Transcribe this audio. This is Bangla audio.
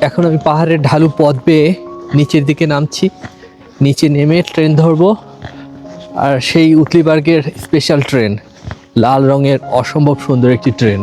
এখন আমি পাহাড়ের ঢালু পথ বেয়ে নিচের দিকে নামছি। নিচে নেমে ট্রেন ধরবো। আর সেই উতলিবার্গের স্পেশাল ট্রেন লাল রঙের অসম্ভব সুন্দর একটি ট্রেন